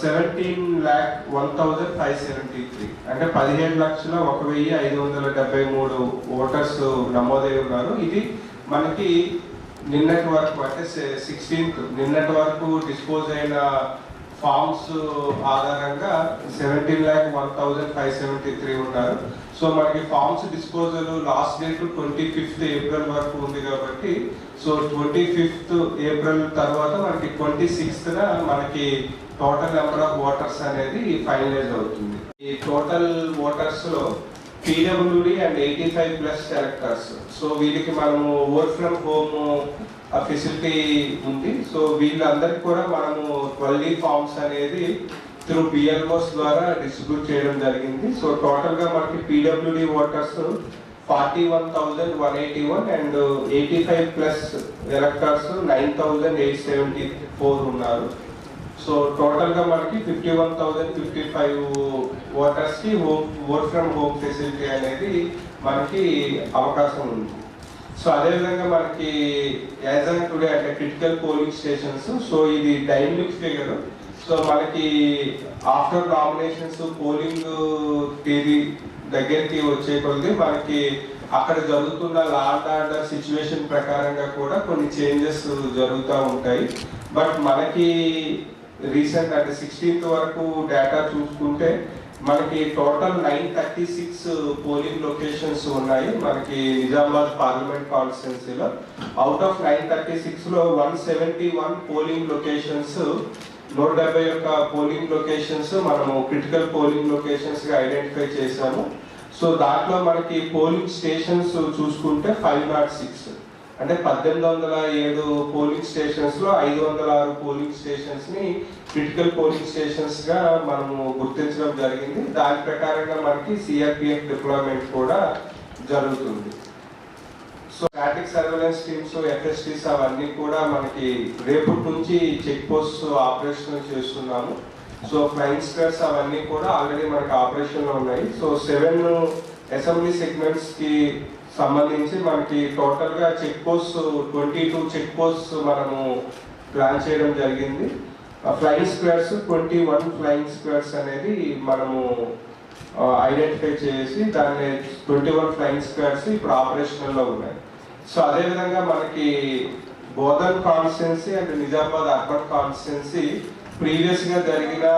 Seventeen lakh one thousand five seventy three అంటే పదిహేడు లక్షల ఒక వెయ్యి ఐదు వందల డెబ్బై మూడు ఓటర్స్ నమోదై ఉన్నారు. ఇది మనకి నిన్నటి వరకు అంటే సిక్స్టీన్త్ నిన్నటి వరకు డిస్పోజ్ అయిన ఫార్మ్స్ ఆధారంగా seventeen lakh one thousand five seventy three ఉన్నారు. సో మనకి forms disposal last date twenty fifth April వరకు ఉంది కాబట్టి సో ట్వంటీ ఫిఫ్త్ ఏప్రిల్ తర్వాత మనకి ట్వంటీ సిక్స్త్న మనకి టోటల్ నెంబర్ ఆఫ్ ఓటర్స్ అనేది ఫైనలైజ్ అవుతుంది. ఈ total ఓటర్స్లో PWD and eighty five plus characters so వీళ్ళకి మనము వర్క్ ఫ్రమ్ హోమ్ ఫెసిలిటీ ఉంది. సో వీళ్ళందరికీ కూడా మనము ట్వెల్వ్ ఫార్మ్స్ అనేది త్రూ పిఎల్ఓస్ ద్వారా డిస్ట్రిబ్యూట్ చేయడం జరిగింది. సో టోటల్గా మనకి PWD voters forty one thousand one eighty one and eighty five plus electors nine thousand eight seventy four ఉన్నారు. సో టోటల్గా మనకి fifty one thousand fifty five ఓటర్స్కి home work from home facility అనేది మనకి అవకాశం ఉంది. సో అదేవిధంగా మనకి యాజ్ అన్ టుడే అంటే క్రిటికల్ పోలింగ్ స్టేషన్స్ సో ఇది డైనమిక్ ఫిగర్ సో మనకి ఆఫ్టర్ నామినేషన్స్ పోలింగ్ తేదీ దగ్గరికి వచ్చే కొద్ది మనకి అక్కడ జరుగుతున్న లాండ్ ఆర్డర్ సిచ్యువేషన్ ప్రకారంగా కూడా కొన్ని చేంజెస్ జరుగుతూ ఉంటాయి. బట్ మనకి రీసెంట్ అంటే సిక్స్టీన్త్ వరకు డేటా చూసుకుంటే మనకి total nine thirty six polling locations ఉన్నాయి. మనకి నిజామాబాద్ పార్లమెంట్ కాన్స్టిట్యున్సీలో. అవుట్ ఆఫ్ నైన్ థర్టీ సిక్స్లో one seventy one polling locations నూట డెబ్బై యొక్క పోలింగ్ లొకేషన్స్ మనము క్రిటికల్ పోలింగ్ లొకేషన్స్గా ఐడెంటిఫై చేశాము. సో దాంట్లో మనకి పోలింగ్ స్టేషన్స్ చూసుకుంటే ఫైవ్ నాట్ సిక్స్ అంటే పద్దెనిమిది వందల ఏడు పోలింగ్ స్టేషన్స్లో ఐదు వందల ఆరు పోలింగ్ స్టేషన్స్ని క్రిటికల్ పోలింగ్ స్టేషన్స్గా మనము గుర్తించడం జరిగింది. దాని ప్రకారంగా మనకి సిఆర్పిఎఫ్ డిప్లాయ్మెంట్ కూడా జరుగుతుంది. So static surveillance teams FSTs అవన్నీ కూడా మనకి రేపటి నుంచి చెక్ పోస్ట్ ఆపరేషన్ చేస్తున్నాము. సో ఫ్లైన్ స్క్వేర్స్ అవన్నీ కూడా ఆల్రెడీ మనకి ఆపరేషన్లో ఉన్నాయి. సో సెవెన్ అసెంబ్లీ సెగ్మెంట్స్కి సంబంధించి మనకి టోటల్గా check post twenty two check post మనము ప్లాన్ చేయడం జరిగింది. Flying squads twenty one flying squads అనేది మనము ఐడెంటిఫై చేసి దాన్ని ట్వంటీ వన్ ఫ్లయింగ్ స్క్వేర్స్ ఇప్పుడు ఆపరేషనల్లో ఉన్నాయి. సో అదేవిధంగా మనకి Bodhan constituency and Nizamabad urban constituency ప్రీవియస్గా జరిగిన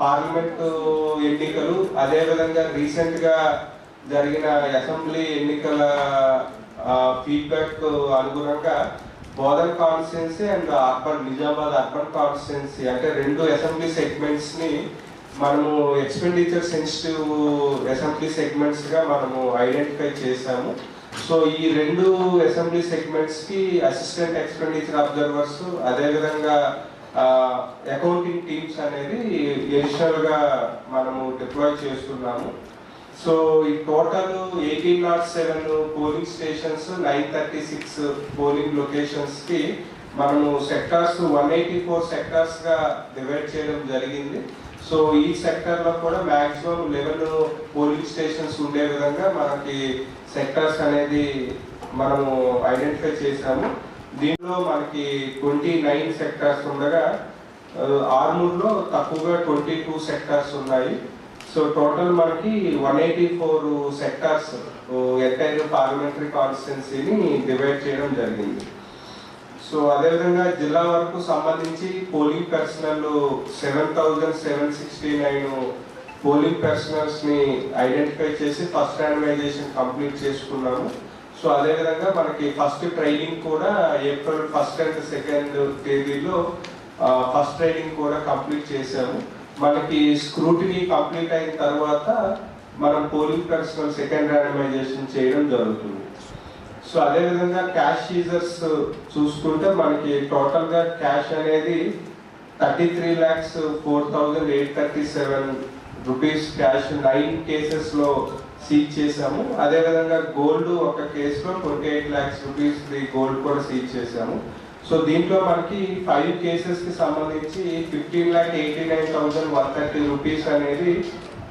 పార్లమెంటు uh, ఎన్నికలు అదేవిధంగా రీసెంట్గా జరిగిన అసెంబ్లీ ఎన్నికల ఫీడ్బ్యాక్ అనుగుణంగా Bodhan constituency and urban Nizamabad urban constituency అంటే రెండు అసెంబ్లీ సెగ్మెంట్స్ని మనము ఎక్స్పెండిచర్ సెన్సిటివ్ అసెంబ్లీ సెగ్మెంట్స్గా మనము ఐడెంటిఫై చేశాము. సో ఈ రెండు అసెంబ్లీ సెగ్మెంట్స్కి అసిస్టెంట్ ఎక్స్పెండిచర్ అబ్జర్వర్స్ అదేవిధంగా అకౌంటింగ్ టీమ్స్ అనేది ఎడిషనల్గా మనము డిప్లాయ్ చేస్తున్నాము. సో ఈ total eighteen nought seven polling stations nine thirty six polling లొకేషన్స్కి మనము సెక్టార్స్ వన్ ఎయిటీ ఫోర్ సెక్టార్స్గా డివైడ్ చేయడం జరిగింది. సో ఈ సెక్టర్లో కూడా మాక్సిమం లెవెన్ పోలింగ్ స్టేషన్స్ ఉండే విధంగా మనకి సెక్టార్స్ అనేది మనము ఐడెంటిఫై చేశాము. దీనిలో మనకి ట్వంటీ నైన్ సెక్టార్స్ ఉండగా ఆ, ఆర్మూర్లో తక్కువగా ట్వంటీ టూ సెక్టార్స్ ఉన్నాయి. సో టోటల్ మనకి one eighty four sectors entire parliamentary కాన్స్టిట్యున్సీని divide చేయడం జరిగింది. సో అదేవిధంగా జిల్లా వరకు సంబంధించి polling personnel seven thousand seven sixty nine polling పర్సనల్స్ని identify చేసి ఫస్ట్ ర్యాండమైజేషన్ కంప్లీట్ చేసుకున్నాము. సో అదేవిధంగా మనకి ఫస్ట్ ట్రైనింగ్ కూడా ఏప్రిల్ ఫస్ట్ అండ్ సెకండ్ తేదీలో ఫస్ట్ ట్రైనింగ్ కూడా కంప్లీట్ చేశాము. మనకి స్క్రూటినీ కంప్లీట్ అయిన తర్వాత మనం పోలింగ్ పర్సనల్ సెకండ్ ర్యాండమైజేషన్ చేయడం జరుగుతుంది. సో అదే విధంగా క్యాష్ సీజర్స్ చూసుకుంటే మనకి టోటల్గా క్యాష్ అనేది thirty three lakhs four thousand eight thirty seven rupees cash nine కేసెస్లో సీజ్ చేశాము. అదే విధంగా గోల్డ్ ఒక కేసులో twenty eight lakhs rupees gold కూడా సీజ్ చేశాము. సో దీంట్లో మనకి ఫైవ్ కేసెస్కి సంబంధించి fifteen lakh eighty nine thousand one thirty rupees అనేది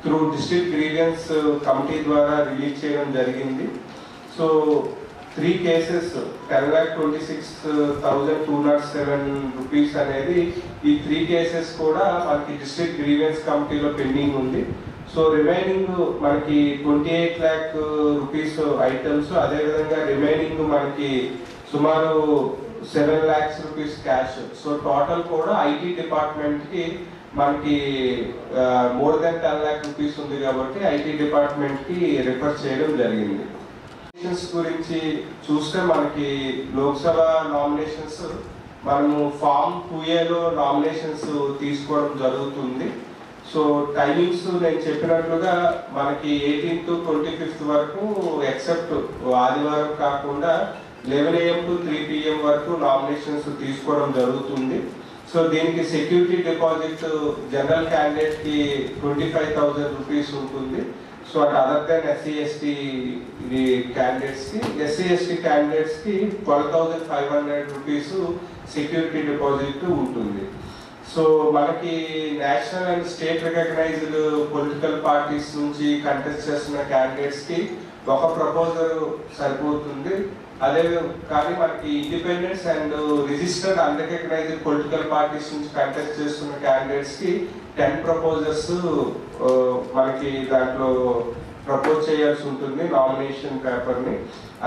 త్రూ డిస్ట్రిక్ట్ గ్రీవియన్స్ కమిటీ ద్వారా రిలీజ్ చేయడం జరిగింది. So three cases ten lakh twenty six thousand two nought seven rupees అనేది ఈ త్రీ కేసెస్ కూడా మనకి డిస్ట్రిక్ట్ గ్రీవెన్స్ కమిటీలో పెండింగ్ ఉంది. సో రిమైనింగ్ మనకి twenty eight lakh rupees items అదేవిధంగా రిమైనింగ్ మనకి సుమారు seven lakhs rupees cash so total కూడా ఐటీ డిపార్ట్మెంట్కి మనకి more than ten lakh rupees ఉంది కాబట్టి ఐటీ డిపార్ట్మెంట్కి రిఫర్ చేయడం జరిగింది. గురించి చూస్తే మనకి లోక్సభ నామినేషన్స్ మనము ఫామ్ టూ ఏలో నామినేషన్స్ తీసుకోవడం జరుగుతుంది. సో టైమింగ్స్ నేను చెప్పినట్లుగా మనకి ఎయిటీన్త్ ట్వంటీ ఫిఫ్త్ వరకు ఎక్సెప్ట్ ఆదివారం కాకుండా eleven AM to three PM వరకు నామినేషన్స్ తీసుకోవడం జరుగుతుంది. సో దీనికి సెక్యూరిటీ డిపాజిట్ జనరల్ క్యాండిడేట్కి ట్వంటీ ఫైవ్ థౌజండ్ రూపీస్ ఉంటుంది. So at other than SC ST ఇది క్యాండిడేట్స్కి ఎస్సీ ఎస్టీ క్యాండిడేట్స్కి twelve thousand five hundred rupees security deposit ఉంటుంది. సో మనకి national and state recognised political parties నుంచి కంటెస్ట్ చేస్తున్న క్యాండిడేట్స్కి ఒక ప్రపోజల్ సరిపోతుంది. అదే కానీ మనకి independence and registered unrecognised political parties నుంచి కంటెస్ట్ చేస్తున్న క్యాండిడేట్స్కి టెన్ ప్రపోజల్స్ మనకి దాంట్లో ప్రపోజ్ చేయాల్సి ఉంటుంది నామినేషన్ పేపర్ని.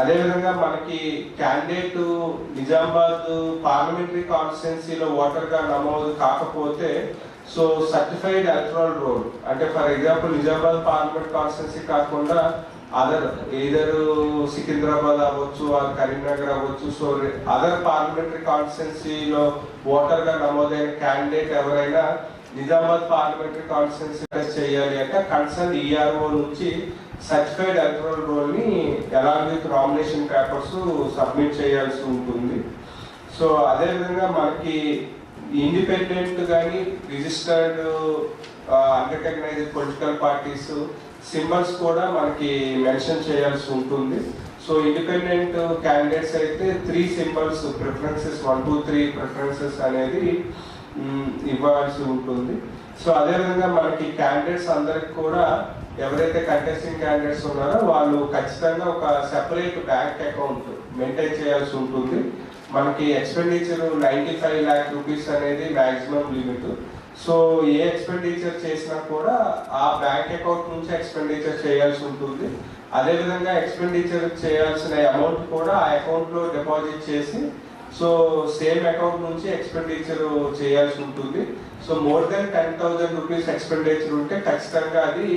అదేవిధంగా మనకి క్యాండిడేట్ నిజామాబాద్ పార్లమెంటరీ కాన్స్టిట్యున్సీలో ఓటర్గా నమోదు కాకపోతే సో సర్టిఫైడ్ ఎలక్ట్రల్ రోల్ అంటే for example Nizamabad parliament constituency కాకుండా అదర్ ఏదర్ సికింద్రాబాద్ అవ్వచ్చు కరీంనగర్ అవ్వచ్చు. సో అదర్ పార్లమెంటరీ కాన్స్టిట్యున్సీలో ఓటర్గా నమోదైన క్యాండిడేట్ ఎవరైనా నిజామాబాద్ పార్లమెంటరీ కాన్స్టిట్యున్సీ చేయాలి అంటే కన్సర్న్ ఈఆర్ఓ నుంచి certified electoral రోల్ని along with nomination papers submit చేయాల్సి ఉంటుంది. సో అదేవిధంగా మనకి ఇండిపెండెంట్ కానీ registered unrecognised political parties symbols కూడా మనకి మెన్షన్ చేయాల్సి ఉంటుంది. సో ఇండిపెండెంట్ క్యాండిడేట్స్ అయితే three symbols preferences one two three preferences అనేది ఇవ్వాల్సి ఉంటుంది. సో అదేవిధంగా మనకి క్యాండిడేట్స్ అందరికి కూడా ఎవరైతే కంటెస్టింగ్ క్యాండిడేట్స్ ఉన్నారో వాళ్ళు ఖచ్చితంగా ఒక సెపరేట్ బ్యాంక్ అకౌంట్ మెయింటైన్ చేయాల్సి ఉంటుంది. మనకి expenditure ninety five lakh rupees అనేది మ్యాక్సిమం లిమిట్ సో ఏ ఎక్స్పెండిచర్ చేసినా కూడా ఆ బ్యాంక్ అకౌంట్ నుంచి ఎక్స్పెండిచర్ చేయాల్సి ఉంటుంది. అదేవిధంగా ఎక్స్పెండిచర్ చేయాల్సిన అమౌంట్ కూడా ఆ అకౌంట్లో డిపాజిట్ చేసి సో సేమ్ అకౌంట్ నుంచి ఎక్స్పెండిచర్ చేయాల్సి ఉంటుంది. So more than ten thousand rupees expenditure ఉంటే ఖచ్చితంగా అది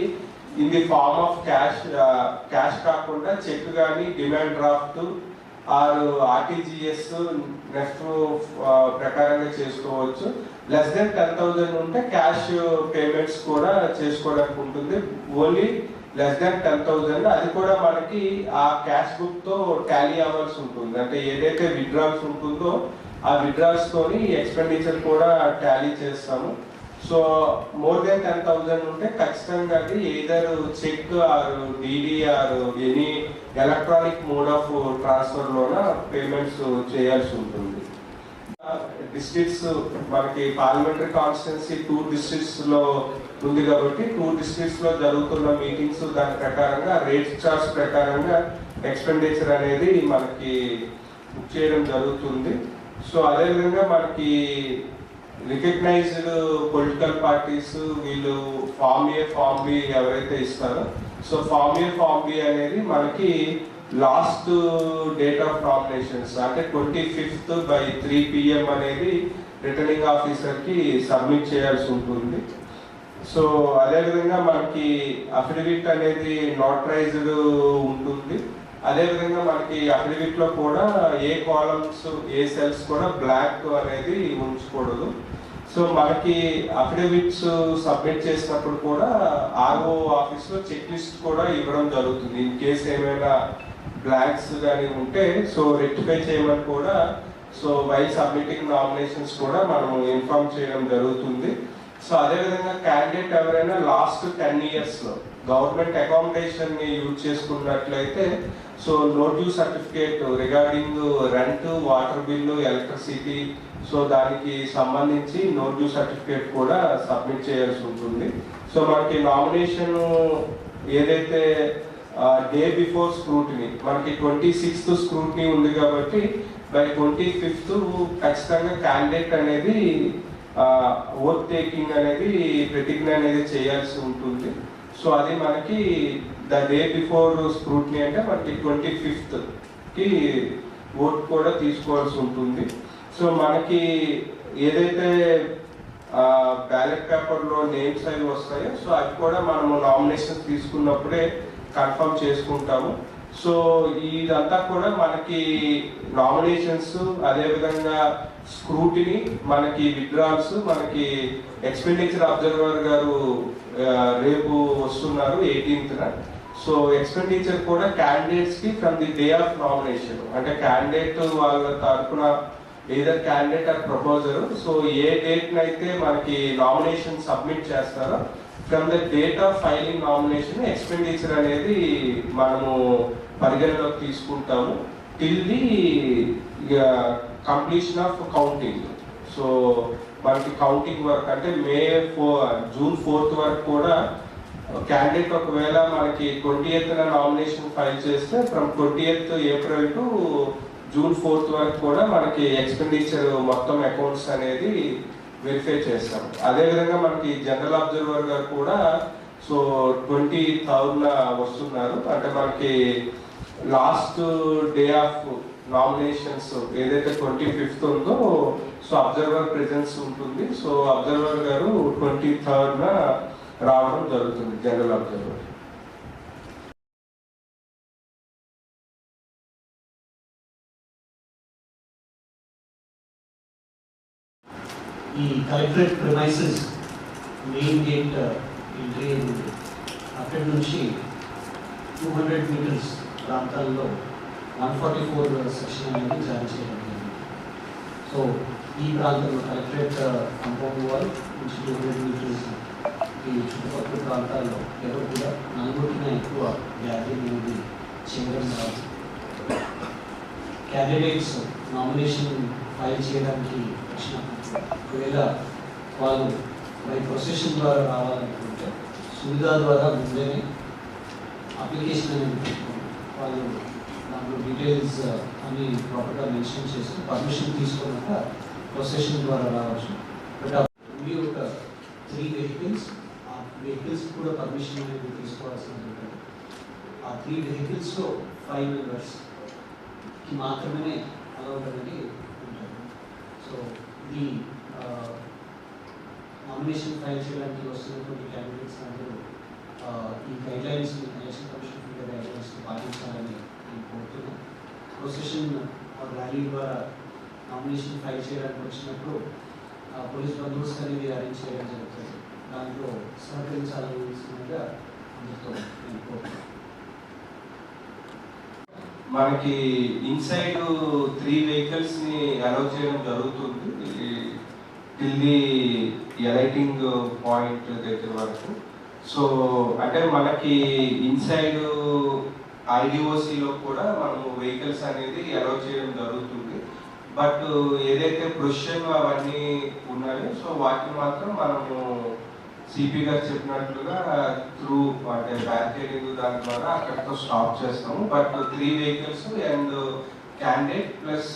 in the form of cash cash కాకుండా చెక్ కానీ demand draft or RTGS NEFT ప్రకారంగా చేసుకోవచ్చు. లెస్ దెన్ టెన్ థౌసండ్ ఉంటే క్యాష్ పేమెంట్స్ కూడా చేసుకోవడానికి ఉంటుంది. Only less than ten thousand అది కూడా మనకి ఆ క్యాష్ బుక్తో టాలీ అవ్వాల్సి ఉంటుంది. అంటే ఏదైతే విడ్రాల్స్ ఉంటుందో ఆ విడ్రాల్స్ తోని ఎక్స్పెండిచర్ కూడా టాలీ చేస్తాము. So more than ten thousand ఉంటే ఖచ్చితంగా అది either cheque or DD or any electronic mode of transfer లోన పేమెంట్స్ చేయాల్సి ఉంటుంది. డిస్ట్రిక్ట్స్ మనకి పార్లమెంటరీ కాన్స్టిట్యున్సీ టూ డిస్ట్రిక్ట్స్లో ఉంది కాబట్టి టూ డిస్ట్రిక్ట్స్లో జరుగుతున్న మీటింగ్స్ దాని ప్రకారంగా రేట్ చార్ట్స్ ప్రకారంగా ఎక్స్పెండిచర్ అనేది మనకి బుక్ చేయడం జరుగుతుంది. సో అదేవిధంగా మనకి రికగ్నైజ్డ్ పొలిటికల్ పార్టీస్ వీళ్ళు ఫామ్ ఏ ఫామ్ బి ఎవరైతే ఇస్తారో so form A form B అనేది మనకి లాస్ట్ డేట్ ఆఫ్ నామినేషన్స్ అంటే twenty fifth by three PM అనేది రిటర్నింగ్ ఆఫీసర్కి సబ్మిట్ చేయాల్సి ఉంటుంది. సో అదేవిధంగా మనకి అఫిడవిట్ అనేది నోటరైజ్డ్ ఉంటుంది. అదేవిధంగా మనకి అఫిడవిట్లో కూడా ఏ కాలమ్స్ ఏ సెల్స్ కూడా బ్లాక్ అనేది ఉంచకూడదు. సో మనకి అఫిడవిట్స్ సబ్మిట్ చేసినప్పుడు కూడా ఆర్ఓ ఆఫీస్లో చెక్ లిస్ట్ కూడా ఇవ్వడం జరుగుతుంది. ఇన్ కేస్ ఏమైనా బ్లాంక్స్ కానీ ఉంటే సో రెక్టిఫై చేయమని కూడా సో వై సబ్మిటింగ్ నామినేషన్స్ కూడా మనం ఇన్ఫార్మ్ చేయడం జరుగుతుంది. సో అదేవిధంగా క్యాండిడేట్ ఎవరైనా లాస్ట్ టెన్ ఇయర్స్లో గవర్నమెంట్ అకామిడేషన్ని యూజ్ చేసుకున్నట్లయితే so no due certificate regarding rent water bill electricity so దానికి సంబంధించి నో డ్యూ సర్టిఫికేట్ కూడా సబ్మిట్ చేయాల్సి ఉంటుంది. సో మనకి నామినేషన్ ఏదైతే డే బిఫోర్ స్క్రూటినీ మనకి ట్వంటీ సిక్స్త్ స్క్రూటినీ ఉంది కాబట్టి బై ట్వంటీ ఫిఫ్త్ ఖచ్చితంగా క్యాండిడేట్ అనేది ఓట్ టేకింగ్ అనేది ప్రతిజ్ఞ అనేది చేయాల్సి ఉంటుంది. సో అది మనకి ద డే బిఫోర్ స్క్రూటినీ అంటే మనకి ట్వంటీ ఫిఫ్త్కి ఓట్ కూడా తీసుకోవాల్సి ఉంటుంది. సో మనకి ఏదైతే బ్యాలెట్ పేపర్లో నేమ్స్ అవి వస్తాయో సో అవి కూడా మనము నామినేషన్ తీసుకున్నప్పుడే కన్ఫర్మ్ చేసుకుంటాము. సో ఇదంతా కూడా మనకి నామినేషన్స్ అదేవిధంగా స్క్రూటిని మనకి విత్డ్రాల్స్ మనకి ఎక్స్పెండిచర్ అబ్జర్వర్ గారు రేపు వస్తున్నారు ఎయిటీన్త్న సో ఎక్స్పెండిచర్ కూడా క్యాండిడేట్స్కి from the day of nomination అంటే క్యాండిడేట్ వాళ్ళ తరఫున either candidate or proposer so A date అయితే మనకి నామినేషన్ సబ్మిట్ చేస్తారో from the date of filing nomination expenditure అనేది మనము పరిగణలోకి తీసుకుంటాము. Till the completion of counting so మనకి కౌంటింగ్ వర్క్ అంటే మే ఫోర్ జూన్ ఫోర్త్ వరకు కూడా క్యాండిడేట్ ఒకవేళ మనకి ట్వంటీ ఎయిత్ నామినేషన్ ఫైల్ చేస్తే from twenty eighth April to June fourth వరకు కూడా మనకి ఎక్స్పెండిచర్ మొత్తం అకౌంట్స్ అనేది వెరిఫై చేస్తాం. అదేవిధంగా మనకి జనరల్ అబ్జర్వర్ గారు కూడా సో ట్వంటీ థౌజండ్ వస్తున్నారు. అంటే మనకి లాస్ట్ డే ఆఫ్ నామినేషన్స్ ఏదైతే ట్వంటీ ఫిఫ్త్ ఉందో సో అబ్జర్వర్ ప్రెజెన్స్ ఉంటుంది. సో అబ్జర్వర్ గారు ట్వంటీ థర్డ్న రావడం జరుగుతుంది జనరల్ అబ్జర్వర్. ఈ collectorate premises main gate entry ఉంది. అక్కడి నుంచి టూ హండ్రెడ్ మీటర్స్ ప్రాంతాల్లో వన్ ఫార్టీ ఫోర్ సెక్షన్ అనేది జారీ చేయడం జరిగింది. సో ఈ ప్రాంతంలో కలెక్టరేట్ uh, కంపౌండ్ వాల్ నుంచి టూ హండ్రెడ్ మీటర్స్ ఈ చుట్టుపక్కల ప్రాంతాల్లో ఎవరు కూడా నలుగురిన ఎక్కువ గ్యాదరింగ్ అనేది చేయడం రాదు. క్యాండిడేట్స్ నామినేషన్ ఫైల్ చేయడానికి వచ్చినప్పుడు ఒకవేళ వాళ్ళు బై ప్రొసెషన్ ద్వారా రావాలనుకుంటే సువిధ ద్వారా ముందేనే అప్లికేషన్ అనేది వాళ్ళు దాంట్లో డీటెయిల్స్ అన్ని ప్రాపర్గా మెన్షన్ చేసి పర్మిషన్ తీసుకున్నాక ప్రొసెషన్ ద్వారా రావచ్చు. బట్ మీ ఒక త్రీ వెహికల్స్ ఆ వెహికల్స్ కూడా పర్మిషన్ అనేది తీసుకోవాల్సి ఉంటుంది ఆ త్రీ వెహికల్స్లో ఫైవ్ మెంబర్స్కి మాత్రమే అలౌడ్ అనేది ఈ నామినేషన్ ఫైల్ చేయడానికి వస్తున్నటువంటి క్యాండిడేట్స్ అందరూ ఈ guidelines election commission of India guidelines పాటించాలని నేను కోరుతున్నాను ప్రొసెషన్ ర్యాలీ ద్వారా నామినేషన్ ఫైల్ చేయడానికి వచ్చినప్పుడు పోలీస్ బందోబస్తు అనేది అరేంజ్ చేయడం జరుగుతుంది. దాంట్లో సహకరించాలని అందరితో నేను కోరుతున్నాను మనకి ఇన్సైడ్ త్రీ వెహికల్స్ని అలౌ చేయడం జరుగుతుంది. ఢిల్లీ ఎలైటింగ్ పాయింట్ దగ్గర వరకు. సో అంటే మనకి ఇన్సైడ్ ఐడిఓసిలో కూడా మనము వెహికల్స్ అనేది అలౌ చేయడం జరుగుతుంది. బట్ ఏదైతే ప్రొషన్ అవన్నీ ఉన్నాయో సో వాటిని మాత్రం మనము సిపి గారు చెప్పినట్లుగా త్రూ అంటే బ్యారికేడింగ్ దాని ద్వారా అక్కడితో స్టాప్ చేస్తాము. But three vehicles and candidate plus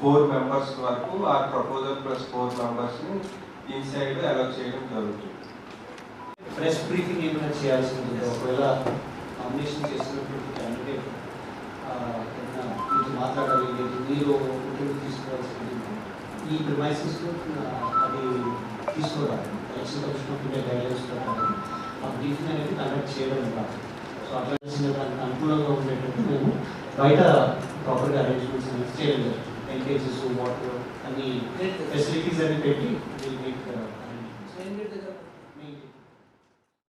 four members వరకు ఆ ప్రపోజల్ ప్లస్ ఫోర్ మెంబర్స్ని ఇన్సైడ్ అలౌ చేయడం జరుగుతుంది. ప్రెస్ బ్రీఫింగ్ ఏమైనా చేయాల్సి ఉంటుంది ఒకవేళ నామినేషన్ చేసినటువంటి క్యాండిడేట్ ఇది మాట్లాడాలి మీరు ఇంటర్వ్యూ ఉంటుంది ఈ ప్రిమైసెస్లో అది తీసుకోవాలి ఎలక్షన్ కమిషన్ ఆఫ్ గైడ్లైన్స్ ప్రకారం ఆ బ్రీఫింగ్ అనేది కండక్ట్ చేయడం రాదు సో అట్లా దానికి అనుకూలంగా ఉండేటట్టు మేము బయట ప్రాపర్గా అరేంజ్మెంట్స్ అనేది చేయడం జరుగుతుంది ఎల్కేజెస్ వాటర్ అన్ని ఫెసిలిటీస్ అన్ని పెట్టి